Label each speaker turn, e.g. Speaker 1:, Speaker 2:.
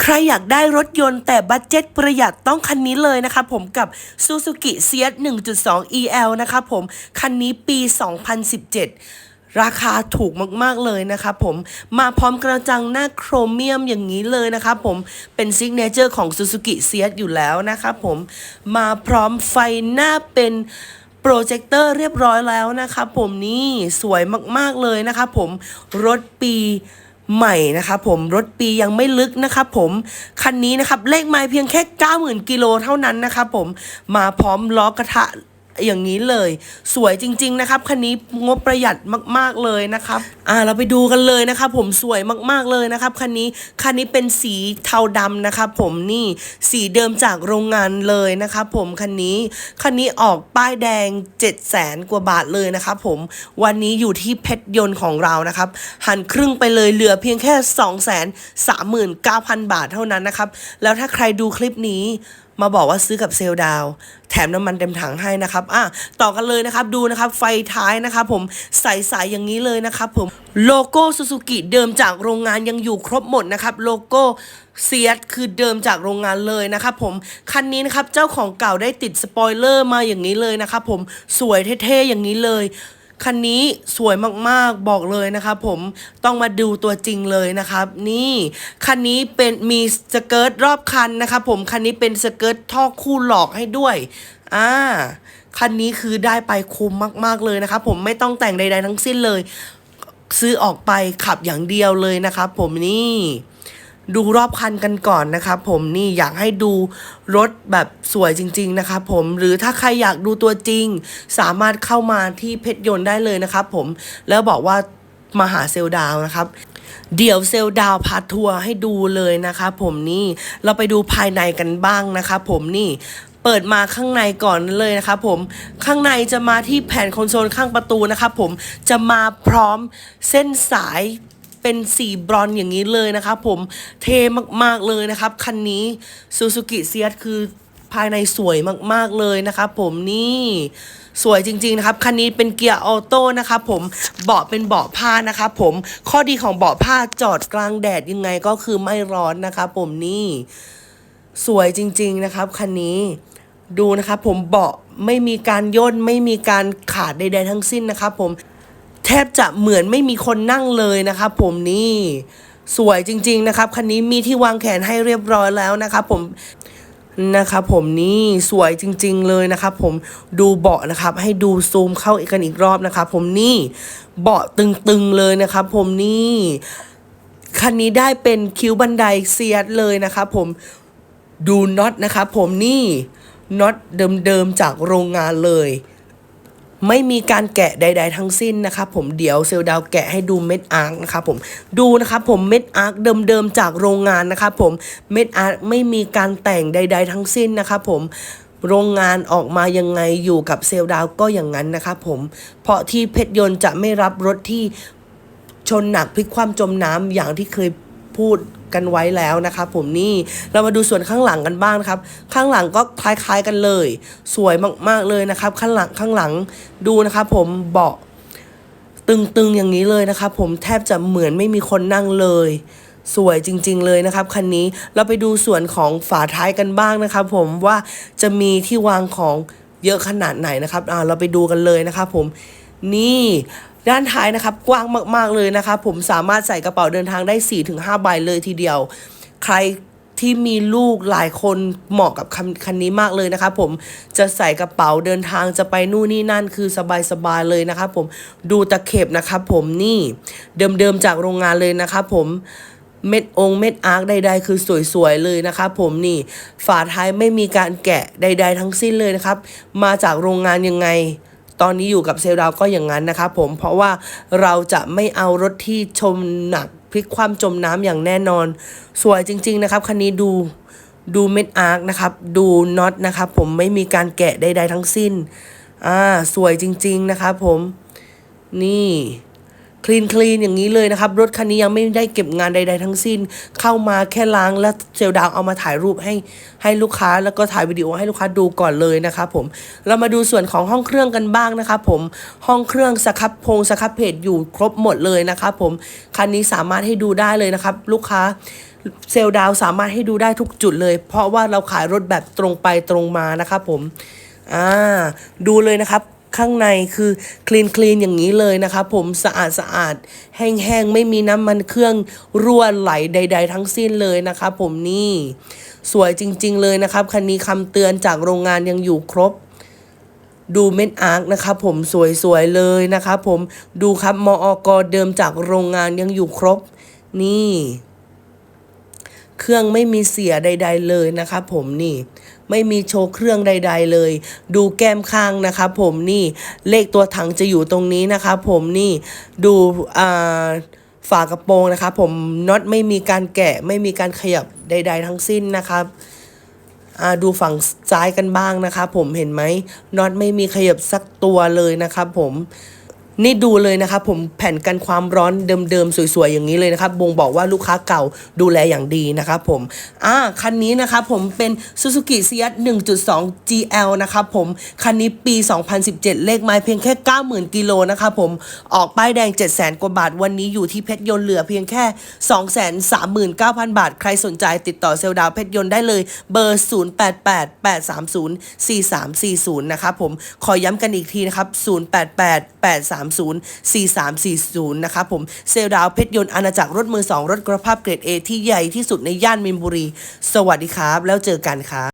Speaker 1: ใครอยากได้รถยนต์แต่บัตเจ็ตประหยัดต้องคันนี้เลยนะครับผมกับ Suzuki CS 1.2 EL นะครับผม คันนี้ปี 2017ราคาถูกมาก ๆ เลยนะครับผมมาพร้อมกระจังหน้าโครเมียมอย่างนี้เลยนะครับผมเป็นซิกเนเจอร์ของ Suzuki Ciaz อยู่แล้วนะครับผมมาพร้อมไฟหน้าเป็นโปรเจคเตอร์เรียบร้อยแล้วนะครับผมนี่สวยมาก ๆ เลยนะครับผมรถปี ใหม่นะครับผมรถปียังไม่ลึกนะครับผมคันนี้นะครับเลขไม้เพียงแค่ 90,000กิโลเท่านั้นนะครับผมมาพร้อมล้อกระทะ อย่างนี้เลย สวยจริง ๆ นะครับคันนี้งบประหยัดมาก ๆเลยนะครับอ่าเราไปดูกันเลยนะครับผมสวยมากๆเลยนะครับคันนี้คันนี้เป็นสีเทาดำนะครับผมนี่สีเดิมจากโรงงานเลยนะครับผมคันนี้คันนี้ออกป้ายแดง 7 0 0แสนกว่าบาทเลยนะครับผมวันนี้อยู่ที่เพชรยนต์ของเรานะครับหันครึ่งไปเลยเหลือเพียงแค่ 2 3 9 0 0 0 บาทเท่านั้นนะครับแล้วถ้าใครดูคลิปนี้ มาบอกว่าซื้อกับเซลดาว แถมน้ำมันเต็มถังให้นะครับอะต่อกันเลยนะครับดูนะครับไฟท้ายนะครับผมใสๆอย่างนี้เลยนะครับผมโลโก้ซูซูกิเดิมจากโรงงานยังอยู่ครบหมดนะครับโลโก้เซียสคือเดิมจากโรงงานเลยนะครับผมคันนี้นะครับเจ้าของเก่าได้ติดสปอยเลอร์มาอย่างนี้เลยนะครับผมสวยเท่ๆอย่างนี้เลย คันนี้สวยมากๆบอกเลยนะครับผมต้องมาดูตัวจริงเลยนะครับ นี่คันนี้เป็นมีสเกิร์ตรอบคันนะครับผมคันนี้เป็นสเกิร์ตท่อคู่หลอกให้ด้วยอ่าคันนี้คือได้ไปคุ้มมาก ๆเลยนะครับผมไม่ต้องแต่งใด ๆ ทั้งสิ้นเลย ซื้อออกไปขับอย่างเดียวเลยนะครับผมนี่ ดูรอบคันกันก่อนนะครับผมนี่อยากให้ดูรถแบบสวยจริง ๆ นะครับผมหรือถ้าใครอยากดูตัวจริง สามารถเข้ามาที่เพชรยนต์ได้เลยนะครับผมแล้วบอกว่ามาหาเซลดาวนะครับ เดี๋ยวเซลลดาวพาทัวร์ให้ดูเลยนะครับผมนี่เราไปดูภายในกันบ้างนะครับผมนี่เปิดมาข้างในก่อนเลยนะครับผมข้างในจะมาที่แผ่นคอนโซลข้างประตูนะครับผมจะมาพร้อมเส้นสาย เป็นสีบรอนอย่างนี้เลยนะครับผมเท่มากๆเลยนะครับ คันนี้ซูซูกิเซียคือภายในสวยมากๆเลยนะครับผมนี่สวยจริงๆนะครับ คันนี้เป็นเกียร์ออโต้นะครับผมเบาะเป็นเบาะผ้านะครับผมข้อดีของเบาะผ้าจอดกลางแดดยังไงก็คือไม่ร้อนนะครับผมนี่ สวยจริงๆนะครับคันนี้ดูนะครับผมเบาะไม่มีการย่นไม่มีการขาดใดๆทั้งสิ้นนะครับผม แทบจะเหมือนไม่มีคนนั่งเลยนะครับผมนี่สวยจริง ๆ นะครับ คันนี้มีที่วางแขนให้เรียบร้อยแล้วนะครับผมนะครับผมนี่สวยจริง ๆ เลยนะครับผมดูเบาะนะครับ ให้ดูซูมเข้าอีกกันอีกรอบนะครับผมนี่เบาะตึง ๆ เลยนะครับผมนี่คันนี้ได้เป็นคิ้วบันไดเซียดเลยนะครับผมดูน็อตนะครับผมนี่น็อตเดิม ๆ จากโรงงานเลย ไม่มีการแกะใด ๆ ทั้งสิ้นนะครับผมเดี๋ยวเซลดาวแกะให้ดูเม็ดอาร์คนะครับผมดูนะครับผมเม็ดอาร์คเดิมๆจากโรงงานนะครับผมเม็ดอาร์คไม่มีการแต่งใด ๆ ทั้งสิ้นนะครับผมโรงงานออกมายังไงอยู่กับเซลลดาวก็อย่างนั้นนะครับผมเพราะที่เพชรยนต์จะไม่รับรถที่ชนหนักพลิกความจมน้ำอย่างที่เคย พูดกันไว้แล้วนะครับผมนี่เรามาดูส่วนข้างหลังกันบ้างครับ ข้างหลังก็คล้ายๆกันเลย สวยมากๆเลยนะครับ ข้างหลังข้างหลังดูนะครับผมเบาะตึงๆอย่างนี้เลยนะครับผมแทบจะเหมือนไม่มีคนนั่งเลย สวยจริง ๆ เลยนะครับคันนี้เราไปดูส่วนของฝาท้ายกันบ้างนะครับ ผมว่าจะมีที่วางของเยอะขนาดไหนนะครับอ่าเราไปดูกันเลยนะครับผม นี่ด้านท้ายนะครับกว้างมากๆเลยนะครับผมสามารถใส่กระเป๋าเดินทางได้ 4-5 ใบเลยทีเดียว ใครที่มีลูกหลายคนเหมาะกับคันคันนี้มากเลยนะครับผมจะใส่กระเป๋าเดินทางจะไปนู่นนี่นั่นคือสบายๆเลยนะครับผมดูตะเข็บนะครับผมนี่เดิมๆจากโรงงานเลยนะครับผมเม็ดองค์เม็ดอาร์คใด ๆ คือสวยๆเลยนะครับผมนี่ฝาท้ายไม่มีการแกะใด ๆ ทั้งสิ้นเลยนะครับ มาจากโรงงานยังไง ตอนนี้อยู่กับเซลล์ดาวก็อย่างนั้นนะคะผมเพราะว่าเราจะไม่เอารถที่ชมหนักพลิกความจมน้ำอย่างแน่นอน สวยจริง ๆ นะครับคันนี้ดูดูเม็ดอาร์คนะครับ ดูน็อตนะครับผมไม่มีการแกะใด ๆ ทั้งสิ้น อ่า สวยจริง ๆ นะครับผม นี่ คลีนคลีนอย่างนี้เลยนะครับ รถคันนี้ยังไม่ได้เก็บงานใด ๆ ทั้งสิ้น เข้ามาแค่ล้างแล้วเซลดาวเอามาถ่ายรูปให้ให้ลูกค้า แล้วก็ถ่ายวิดีโอให้ลูกค้าดูก่อนเลยนะครับผมเรามาดูส่วนของห้องเครื่องกันบ้างนะครับผมห้องเครื่องสครับพงสครับเพจอยู่ครบหมดเลยนะครับผมคันนี้สามารถให้ดูได้เลยนะครับ ลูกค้าเซลดาวสามารถให้ดูได้ทุกจุดเลย เพราะว่าเราขายรถแบบตรงไปตรงมานะครับผมอ่าดูเลยนะครับ ข้างในคือคลีนคลีนอย่างนี้เลยนะครับผมสะอาดสะอาดแห้งๆ ไม่มีน้ำมันเครื่องรั่วไหลใด ๆ ทั้งสิ้นเลยนะครับผมนี่สวยจริง ๆ เลยนะครับคันนี้คำเตือนจากโรงงานยังอยู่ครบ ดูเม็ดอาร์คนะครับผมสวยๆเลยนะครับผมดูครับมอกเดิมจากโรงงานยังอยู่ครบ นี่ เครื่องไม่มีเสียใด ๆ เลยนะครับผมนี่ไม่มีโชว์เครื่องใด ๆ เลย ดูแก้มข้างนะครับผมนี่เลขตัวถังจะอยู่ตรงนี้นะครับผมนี่ดูอ่าฝากระโปรงนะครับผมน็อตไม่มีการแกะไม่มีการขยับใด ๆ ทั้งสิ้นนะครับดูฝั่งซ้ายกันบ้างนะครับผมเห็นไหมน็อตไม่มีขยับสักตัวเลยนะครับผม นี่ดูเลยนะครับผมแผ่นกันความร้อนเดิมๆสวยๆอย่างนี้เลยนะครับบ่งบอกว่าลูกค้าเก่าดูแลอย่างดีนะครับผมอ่าคันนี้นะครับผมเป็น Suzuki c 1 1.2 GL นะครับผมคันนี้ปี 2017 เลขไม้เพียงแค่ 90,000 กิโลนะครับผมออกป้ายแดง 700,000 กว่าบาท วันนี้อยู่ที่เพชรยนต์เหลือเพียงแค่ 239,000 บาท ใครสนใจติดต่อเซลดาวเพชรยนต์ได้เลยเบอร์ 0888304340 นะครับผมขอย้ำกันอีกทีนะครับ 08883 0304340 นะคะผมเซลดาวเพชรยนต์อาณาจักรรถมือ 2 รถกระภาพเกรด A ที่ใหญ่ที่สุดในย่านมินบุรี สวัสดีครับ แล้วเจอกันครับ